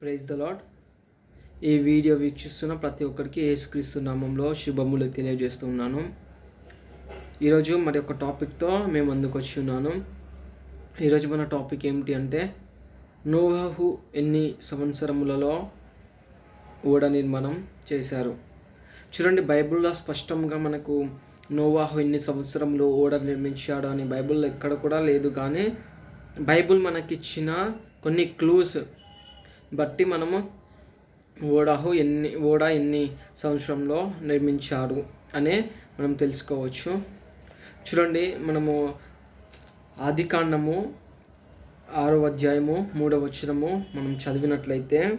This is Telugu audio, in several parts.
ప్రైజ్ ద లాడ్ ఈ వీడియో వీక్షిస్తున్న ప్రతి ఒక్కరికి ఏసుక్రీస్తు నామంలో శుభములు తెలియజేస్తున్నాను. ఈరోజు మరి ఒక టాపిక్తో మేము అందుకు వచ్చి ఉన్నాను. ఈరోజు మన టాపిక్ ఏమిటి అంటే నోవాహు ఎన్ని సంవత్సరములలో ఓడ నిర్మాణం చేశారు? చూడండి బైబిల్లో స్పష్టంగా మనకు నోవాహు ఎన్ని సంవత్సరంలో ఓడ నిర్మించాడు అని బైబిల్లో ఎక్కడ కూడా లేదు. కానీ బైబిల్ మనకిచ్చిన కొన్ని క్లూస్ బట్టి మనము ఓడాహు ఎన్ని ఓడా ఎన్ని సంవత్సరంలో నిర్మించాడు అనే మనం తెలుసుకోవచ్చు. చూడండి మనము ఆదికాండము ఆరో అధ్యాయము మూడవ వచనము మనం చదివినట్లయితే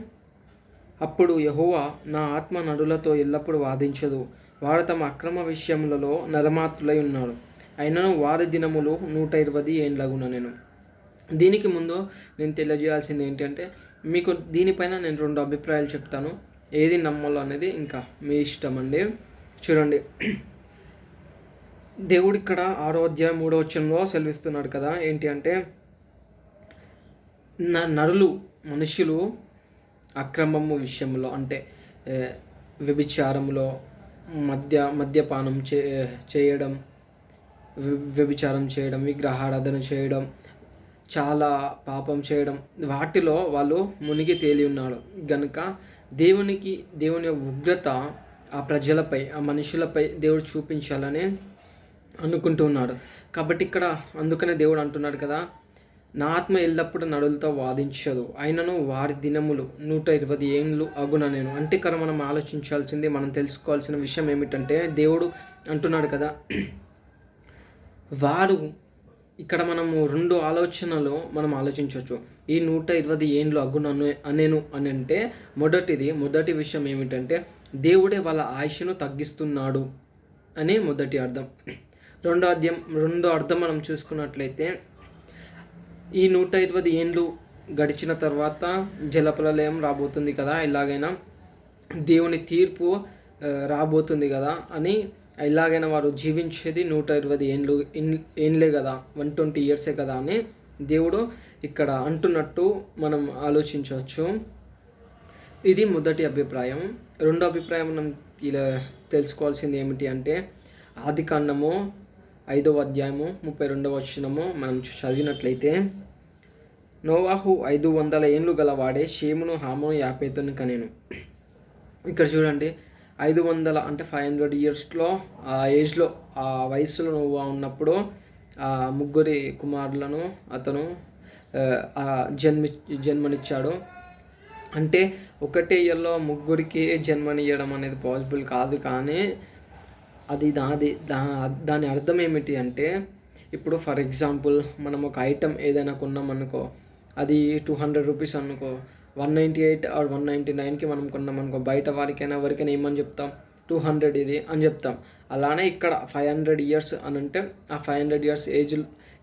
అప్పుడు యహోవా నా ఆత్మ నడులతో ఎల్లప్పుడూ వాదించదు. వారు తమ అక్రమ విషయములలో నరమాతులై ఉన్నారు. అయినను వారి దినములు నూట ఇరవై ఏండ్లగున నేను దీనికి ముందు నేను తెలియజేయాల్సింది ఏంటంటే మీకు దీనిపైన నేను రెండు అభిప్రాయాలు చెప్తాను. ఏది నమ్మాలో అనేది ఇంకా మీ ఇష్టం అండి. చూడండి. దేవుడు ఇక్కడ ఆరో అధ్యాయం మూడో వచ్చంలో సెలవిస్తున్నాడు కదా ఏంటి అంటే నరులు మనుషులు అక్రమము విషయంలో అంటే వ్యభిచారంలో మద్య మద్యపానం చే చేయడం వ్యభిచారం చేయడం విగ్రహారాధన చేయడం చాలా పాపం చేయడం. వాటిలో వాళ్ళు మునిగి తేలి ఉన్నాడు. గనుక దేవునికి దేవుని ఉగ్రత ఆ ప్రజలపై ఆ మనుషులపై దేవుడు చూపించాలని అనుకుంటున్నాడు కాబట్టి ఇక్కడ అందుకనే దేవుడు అంటున్నాడు కదా నా ఆత్మ ఎల్లప్పుడూ నడులతో వాదించదు. అయినను వారి దినములు నూట ఇరవై ఏండ్లు అగున నేను. అంటే ఇక్కడ మనం ఆలోచించాల్సింది మనం తెలుసుకోవాల్సిన విషయం ఏమిటంటే దేవుడు అంటున్నాడు కదా వారు ఇక్కడ మనము రెండు ఆలోచనలు మనం ఆలోచించవచ్చు. ఈ నూట ఇరవై ఏండ్లు అగ్గునను అనేను అని అంటే మొదటిది మొదటి విషయం ఏమిటంటే దేవుడే వాళ్ళ ఆయుష్ను తగ్గిస్తున్నాడు అని మొదటి అర్థం. రెండో అర్థం రెండో అర్థం మనం చూసుకున్నట్లయితే ఈ నూట ఇరవై ఏండ్లు గడిచిన తర్వాత జలప్రలయం రాబోతుంది కదా ఎలాగైనా దేవుని తీర్పు రాబోతుంది కదా అని ఎలాగైనా వారు జీవించేది నూట ఇరవై ఏండ్లు ఏండ్లే కదా వన్ ట్వంటీ ఇయర్సే కదా అని దేవుడు ఇక్కడ అంటున్నట్టు మనం ఆలోచించవచ్చు. ఇది మొదటి అభిప్రాయం. రెండో అభిప్రాయం మనం ఇలా తెలుసుకోవాల్సింది ఏమిటి అంటే ఆది కాండము ఐదవ అధ్యాయము ముప్పై రెండవ వచనము మనం చదివినట్లయితే నోవాహు ఐదు వందల ఏండ్లు గలవాడే షేమును హామును యాపేతును కనేను. ఇక్కడ చూడండి ఐదు వందల అంటే ఫైవ్ హండ్రెడ్ ఇయర్స్లో ఆ ఏజ్లో ఆ వయసులో నువ్వు ఉన్నప్పుడు ఆ ముగ్గురి కుమారులను అతను జన్మి జన్మనిచ్చాడు. అంటే ఒకటే ఇయర్లో ముగ్గురికి జన్మనియడం అనేది పాసిబుల్ కాదు కానీ అది దాది దా దాని అర్థం ఏమిటి అంటే ఇప్పుడు ఫర్ ఎగ్జాంపుల్ మనం ఒక ఐటెం ఏదైనా కొన్నాం అనుకో అది టూ హండ్రెడ్ రూపీస్ అనుకో one ninety eight or one ninety నైన్కి మనం కొన్నాం అనుకో బయట వారికైనా ఎవరికైనా ఏమని చెప్తాం? టూ హండ్రెడ్ ఇది అని చెప్తాం. అలానే ఇక్కడ ఫైవ్ హండ్రెడ్ ఇయర్స్ అని అంటే ఆ ఫైవ్ హండ్రెడ్ ఇయర్స్ ఏజ్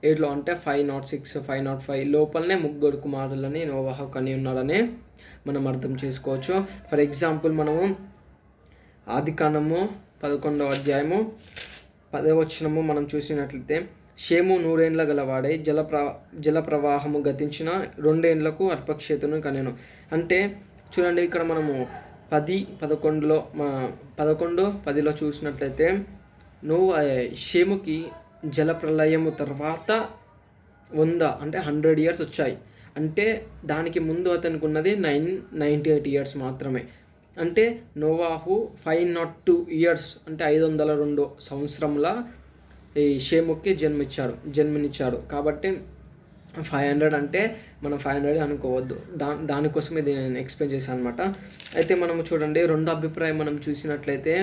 ఏజ్లో అంటే five not six five not five లోపలనే ముగ్గురు కుమారులని నోవాహ కని ఉన్నాడని మనం అర్థం చేసుకోవచ్చు. ఫర్ ఎగ్జాంపుల్ మనము ఆదికాండము పదకొండవ అధ్యాయము పదవచనము మనం చూసినట్లయితే షేము నూరేండ్ల గలవాడై జల జలప్రవాహము గతించిన రెండేండ్లకు అర్పక్షేతును కనెను. అంటే చూడండి ఇక్కడ మనము పది పదకొండులో మా పదకొండు పదిలో చూసినట్లయితే నువ్వు ఆ షేముకి తర్వాత వంద అంటే హండ్రెడ్ ఇయర్స్ వచ్చాయి. అంటే దానికి ముందు అతనికి ఉన్నది నైన్ నైంటీ ఎయిట్ ఇయర్స్ మాత్రమే. అంటే నోవాహు ఫైవ్ నాట్ టూ ఇయర్స్ అంటే ఐదు వందల రెండు సంవత్సరంలో ఈ షేముక్కి జన్మిచ్చాడు జన్మనిచ్చాడు కాబట్టి ఫైవ్ హండ్రెడ్ అంటే మనం ఫైవ్ హండ్రెడ్ అనుకోవద్దు. దా దానికోసం ఇది నేను ఎక్స్ప్లెయిన్ చేశాను అనమాట అయితే మనం చూడండి రెండు అభిప్రాయం మనం చూసినట్లయితే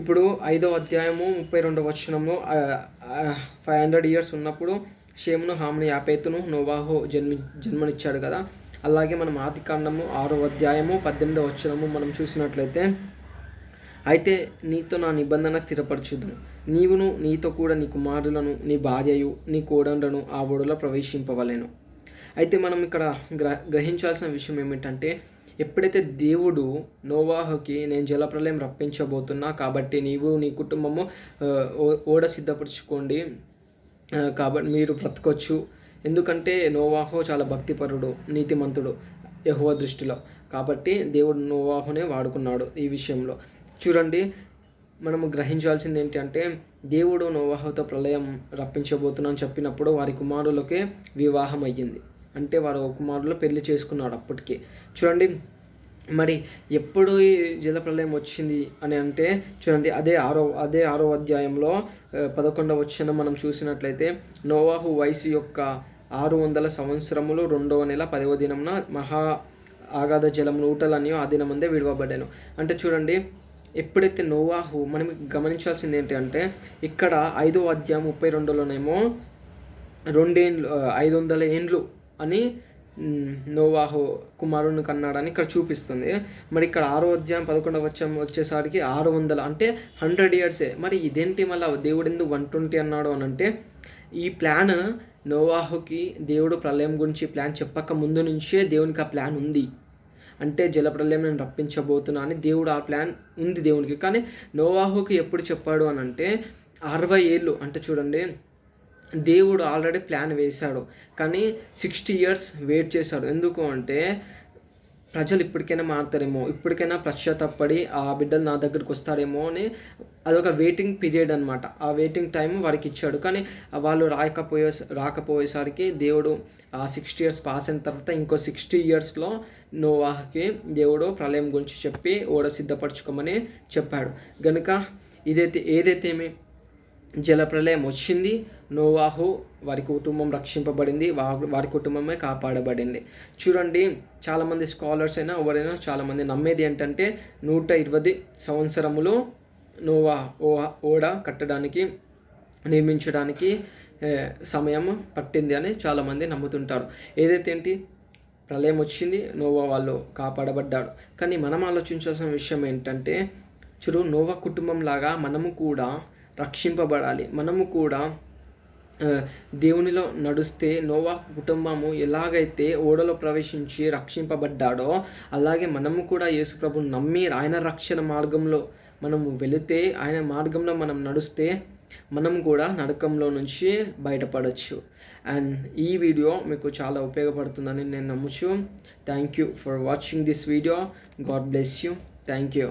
ఇప్పుడు ఐదో అధ్యాయము ముప్పై రెండో వచనంలో ఫైవ్ హండ్రెడ్ ఇయర్స్ ఉన్నప్పుడు షేమును హామును యాపేతును నోవాహో జన్మి జన్మనిచ్చాడు కదా. అలాగే మనం ఆది కాండము ఆరో అధ్యాయము పద్దెనిమిదో వచనము మనం చూసినట్లయితే అయితే నీతో నా నిబంధన స్థిరపరచుదును. నీవును నీతో కూడా నీ కుమారులను నీ భార్యయు నీ కోడండ్లను ఆ ఓడలో ప్రవేశింపవలేను. అయితే మనం ఇక్కడ గ్ర గ్రహించాల్సిన విషయం ఏమిటంటే ఎప్పుడైతే దేవుడు నోవాహుకి నేను జలప్రలయం రప్పించబోతున్నా కాబట్టి నీవు నీ కుటుంబము ఓ- ఓడ సిద్ధపరచుకోండి కాబట్టి మీరు బ్రతకొచ్చు. ఎందుకంటే నోవాహో చాలా భక్తిపరుడు నీతిమంతుడు యహువ దృష్టిలో. కాబట్టి దేవుడు నోవాహునే వాడుకున్నాడు ఈ విషయంలో. చూడండి మనము గ్రహించాల్సింది ఏంటి అంటే దేవుడు నోవాహుతో ప్రళయం రప్పించబోతున్నాను చెప్పినప్పుడు వారి కుమారులకే వివాహం అయ్యింది అంటే వారు కుమారులు పెళ్ళి చేసుకున్నాడు అప్పటికి. చూడండి మరి ఎప్పుడు ఈ జలప్రలయం వచ్చింది అని అంటే చూడండి అదే ఆరో అదే ఆరో అధ్యాయంలో పదకొండవ వచ్చిన మనం చూసినట్లయితే నోవాహు వయసు యొక్క ఆరు వందల సంవత్సరములు రెండవ నెల పదవ దినంన మహా ఆగాధ జలం ఊటలన్నీ ఆ దినమందే విడవబడ్డాను అంటే చూడండి ఎప్పుడైతే నోవాహు మనం గమనించాల్సింది ఏంటి అంటే ఇక్కడ ఐదో అధ్యాయం ముప్పై రెండులోనేమో రెండేండ్లు ఐదు వందల ఏండ్లు అని నోవాహు కుమారుని కన్నాడని ఇక్కడ చూపిస్తుంది. మరి ఇక్కడ ఆరో అధ్యాయం పదకొండవ వచ్చాం వచ్చేసరికి ఆరు వందల అంటే హండ్రెడ్ ఇయర్సే. మరి ఇదేంటి మళ్ళీ దేవుడు ఎందుకు వన్ ట్వంటీ అన్నాడు అని అంటే ఈ ప్లాన్ నోవాహుకి దేవుడు ప్రళయం గురించి ప్లాన్ చెప్పక ముందు నుంచే దేవునికి ఆ ప్లాన్ ఉంది. అంటే జలప్రలయం నేను రప్పించబోతున్నా అని దేవుడు ఆ ప్లాన్ ఉంది దేవునికి. కానీ నోవాహుకి ఎప్పుడు చెప్పాడు అని అంటే అరవై ఏళ్ళు అంటే చూడండి దేవుడు ఆల్రెడీ ప్లాన్ వేశాడు. కానీ సిక్స్టీ ఇయర్స్ వెయిట్ చేశాడు. ఎందుకు అంటే ప్రజలు ఇప్పటికైనా మారుతారేమో ఇప్పటికైనా పశ్చాత్తపడి ఆ బిడ్డలు నా దగ్గరికి వస్తారేమో అని అదొక వెయిటింగ్ పీరియడ్ అనమాట ఆ వెయిటింగ్ టైం వారికి ఇచ్చాడు. కానీ వాళ్ళు రాకపోయే రాకపోయేసరికి దేవుడు ఆ సిక్స్టీ ఇయర్స్ పాస్ అయిన తర్వాత ఇంకో సిక్స్టీ ఇయర్స్లో నోవాహకి దేవుడు ప్రళయం గురించి చెప్పి ఓడ సిద్ధపరచుకోమని చెప్పాడు. కనుక ఇదైతే ఏదైతే జలప్రలయం వచ్చింది. నోవాహు వారి కుటుంబం రక్షింపబడింది. వారి కుటుంబమే కాపాడబడింది. చూడండి చాలామంది స్కాలర్స్ అయినా ఎవరైనా చాలామంది నమ్మేది ఏంటంటే నూట ఇరవై సంవత్సరములు నోవా ఓ ఓడ కట్టడానికి నిర్మించడానికి సమయం పట్టింది అని చాలామంది నమ్ముతుంటారు. ఏదైతే ఏంటి ప్రళయం వచ్చింది నోవా వాళ్ళు కాపాడబడ్డాడు కానీ మనం ఆలోచించాల్సిన విషయం ఏంటంటే చూడు నోవా కుటుంబం లాగా మనము కూడా రక్షింపబడాలి. మనము కూడా దేవునిలో నడుస్తే నోవా కుటుంబము ఎలాగైతే ఓడలో ప్రవేశించి రక్షింపబడ్డాడో అలాగే మనము కూడా యేసుప్రభు నమ్మి ఆయన రక్షణ మార్గంలో మనము వెళితే ఆయన మార్గంలో మనం నడుస్తే మనం కూడా నడకంలో నుంచి బయటపడవచ్చు అండ్ ఈ వీడియో మీకు చాలా ఉపయోగపడుతుందని నేను నమ్ముచు. Thank you for watching this video God bless you thank you